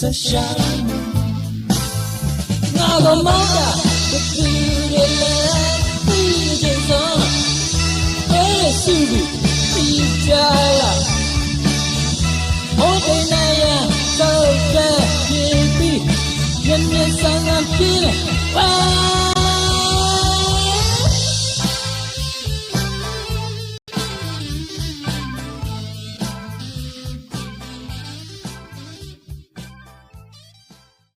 sunshine. Now the motor.